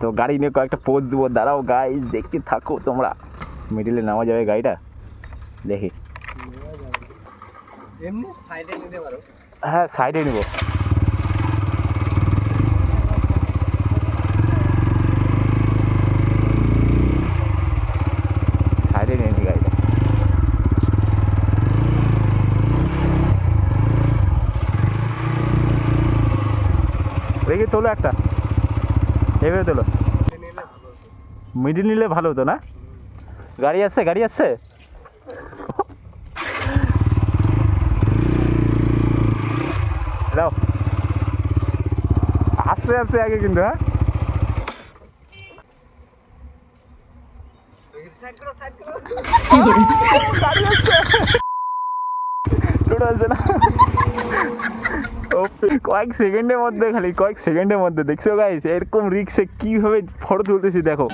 তো গাড়ি নিয়ে কয়েকটা পোজ দেবো দাঁড়াও গাইজ দেখতে থাকো তোমরা মিডিলে নামা যাবে গাড়িটা দেখি এমনি সাইডে নিতে পারো হ্যাঁ সাইডে নিব সাইডে নিয়ে নি গাড়িটা দেখি তোলো একটা ভালো হতো মিডিল নিলে ভালো হতো না? গাড়ি আছে গাড়ি আছে? দাও। আসছে আসছে আগে কিন্তু হ্যাঁ? টোটো আসছে না? কয়েক সেকেন্ডের মধ্যে খালি, কয়েক সেকেন্ডের মধ্যে। দেখছ গাইস এরকম রিক্সে কীভাবে ফটো তুলতেছি, দেখো।